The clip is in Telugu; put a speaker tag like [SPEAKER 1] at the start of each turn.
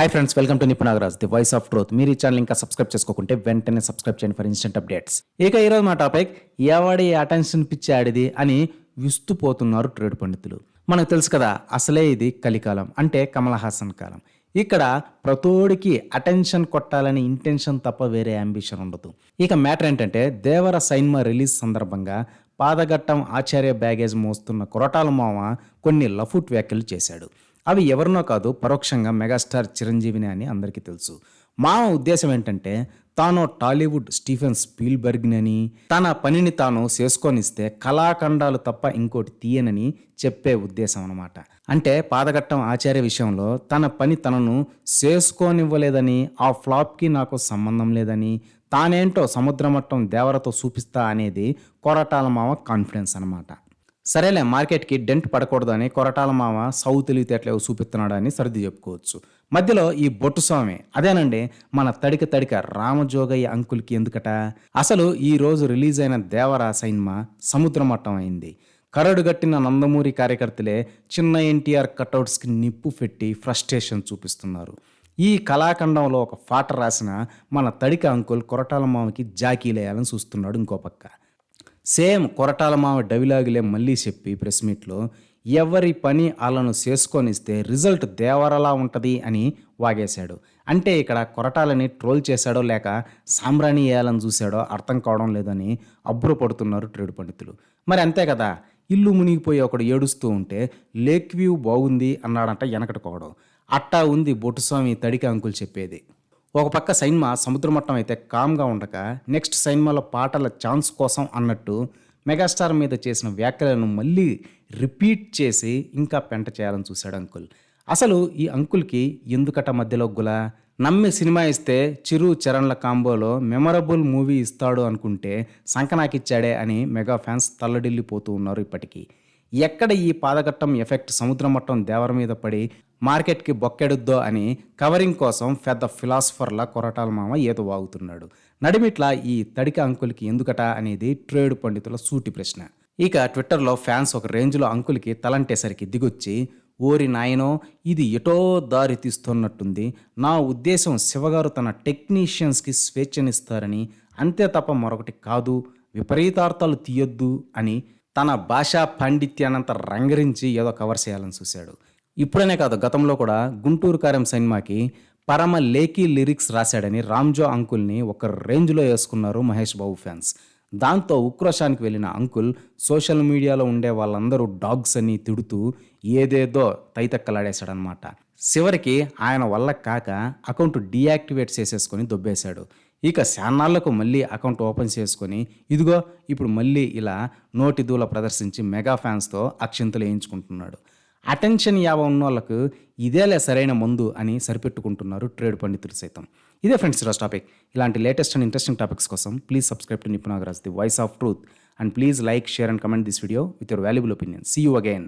[SPEAKER 1] Hi friends welcome to Nipu Nagaraj the voice of truth మీరు ఈ ఛానల్ ఇంకా సబ్స్క్రైబ్ చేసుకోకుంటే వెంటనే సబ్స్క్రైబ్ చేయండి ఫర్ ఇన్స్టెంట్ అప్డేట్స్ ఇక ఈరోజు మా టాపిక్ ఎవడి అటెన్షన్ పిచ్చి ఆడిది అని విస్తుపోతున్నారు ట్రేడ్ పండితులు. మనకు తెలుసు కదా అసలే ఇది కలికాలం అంటే కమల్ హాసన్ కాలం. ఇక్కడ ప్రతోడికి అటెన్షన్ కొట్టాలని ఇంటెన్షన్ తప్ప వేరే అంబిషన్ ఉండదు. ఇక మ్యాటర్ ఏంటంటే దేవర సైన్మా రిలీజ్ సందర్భంగా పాదఘట్టం ఆచార్య బ్యాగేజ్ మోస్తున్న కొరటాల మామ కొన్ని లఫుట్ వ్యాఖ్యలు చేశాడు. అవి ఎవరినో కాదు పరోక్షంగా మెగాస్టార్ చిరంజీవిని అని అందరికీ తెలుసు. మా ఉద్దేశం ఏంటంటే తాను టాలీవుడ్ స్టీఫెన్ స్పీల్బర్గ్నని తన పనిని తాను చేసుకొనిస్తే కళాఖండాలు తప్ప ఇంకోటి తీయనని చెప్పే ఉద్దేశం అనమాట అంటే పాదఘట్టం ఆచార్య విషయంలో తన పని తనను చేసుకోనివ్వలేదని ఆ ఫ్లాప్కి నాకు సంబంధం లేదని తానేంటో సముద్రమట్టం దేవరతో చూపిస్తా అనేది కొరటాల మామ కాన్ఫిడెన్స్ అనమాట సరేలే మార్కెట్కి డెంట్ పడకూడదు అని కొరటాల మామ సౌ తెలివితేటలు చూపిస్తున్నాడు అని సర్ది చెప్పుకోవచ్చు. మధ్యలో ఈ బొట్టు స్వామి అదేనండి మన తడిక తడిక రామజోగయ్య అంకుల్కి ఎందుకట? అసలు ఈ రోజు రిలీజ్ అయిన దేవరా సినిమా సముద్రమట్టం అయింది. కరడుగట్టిన నందమూరి కార్యకర్తలే చిన్న ఎన్టీఆర్ కటౌట్స్కి నిప్పు పెట్టి ఫ్రస్ట్రేషన్ చూపిస్తున్నారు. ఈ కళాఖండంలో ఒక పాట రాసిన మన తడిక అంకుల్ కొరటాల మామకి జాకీలేయాలని చూస్తున్నాడు ఇంకో పక్క. సేమ్ కొరటాల మామ డవిలాగులే మళ్ళీ చెప్పి ప్రెస్ మీట్లో ఎవరి పని వాళ్ళను చేసుకొనిస్తే రిజల్ట్ దేవరలా ఉంటుంది అని వాగేశాడు. అంటే ఇక్కడ కొరటాలని ట్రోల్ చేశాడో లేక సాంబ్రాణి వేయాలని చూశాడో అర్థం కావడం లేదని అబ్బురు పడుతున్నారు ట్రేడ్ పండితులు. మరి అంతే కదా ఇల్లు మునిగిపోయి ఒకడు ఏడుస్తూ ఉంటే లేక్ వ్యూ బాగుంది అన్నాడంట వెనకట్టుకోవడం అట్టా ఉంది బొట్టుస్వామి తడికి అంకుల్ చెప్పేది. ఒక పక్క సైన్మా సముద్రమట్టం అయితే కామ్గా ఉండక నెక్స్ట్ సైన్మాలో పాటల ఛాన్స్ కోసం అన్నట్టు మెగాస్టార్ మీద చేసిన వ్యాఖ్యలను మళ్ళీ రిపీట్ చేసి ఇంకా పెంట చేయాలని చూశాడు అంకుల్. అసలు ఈ అంకుల్కి ఎందుకట మధ్యలో గుల? నమ్మి సినిమా ఇస్తే చిరు చరణ్ల కాంబోలో మెమరబుల్ మూవీ ఇస్తాడు అనుకుంటే సంకనాకిచ్చాడే అని మెగా ఫ్యాన్స్ తల్లడిల్లిపోతూ ఉన్నారు ఇప్పటికీ. ఎక్కడ ఈ పాదఘట్టం ఎఫెక్ట్ సముద్ర మట్టం దేవర మీద పడి మార్కెట్కి బొక్కెడుద్దో అని కవరింగ్ కోసం పెద్ద ఫిలాసఫర్ల కొరటాల మామ ఏదో వాగుతున్నాడు. నడిమిట్ల ఈ తడిక అంకుల్కి ఎందుకట అనేది ట్రేడ్ పండితుల సూటి ప్రశ్న. ఇక ట్విట్టర్లో ఫ్యాన్స్ ఒక రేంజ్లో అంకుల్కి తలంటేసరికి దిగొచ్చి ఓరి నాయనో ఇది ఎటో దారి తీస్తున్నట్టుంది. నా ఉద్దేశం శివగారు తన టెక్నీషియన్స్కి స్వేచ్ఛనిస్తారని అంతే తప్ప మరొకటి కాదు విపరీతార్థాలు తీయొద్దు అని తన భాషా పాండిత్యానంత రంగరించి ఏదో కవర్ చేయాలని చూశాడు. ఇప్పుడనే కాదు గతంలో కూడా గుంటూరు కార్యం సినిమాకి పరమ లేఖీ లిరిక్స్ రాశాడని రామ్జో అంకుల్ని ఒక రేంజ్లో వేసుకున్నారు మహేష్ బాబు ఫ్యాన్స్. దాంతో ఉక్రోషానికి వెళ్ళిన అంకుల్ సోషల్ మీడియాలో ఉండే వాళ్ళందరూ డాగ్స్ అని తిడుతూ ఏదేదో తైతక్కలాడేశాడనమాట చివరికి ఆయన వల్ల కాక అకౌంట్ డీయాక్టివేట్ చేసేసుకొని దొబ్బేశాడు. ఇక శానాళ్ళకు మళ్ళీ అకౌంట్ ఓపెన్ చేసుకొని ఇదిగో ఇప్పుడు మళ్ళీ ఇలా నోటి దూల ప్రదర్శించి మెగా ఫ్యాన్స్తో అక్షింతలు వేయించుకుంటున్నాడు. అటెన్షన్ యావ ఉన్న వాళ్ళకు ఇదేలే సరైన మందు అని సరిపెట్టుకుంటున్నారు ట్రేడ్ పండితులు సైతం. ఇదే ఫ్రెండ్స్ ఈరోజు టాపిక్ ఇలాంటి లేటెస్ట్ అండ్ ఇంట్రెస్టింగ్ టాపిక్స్ కోసం please subscribe to Nipunagaraj the voice of truth and please like share and comment this video with your valuable opinion see you again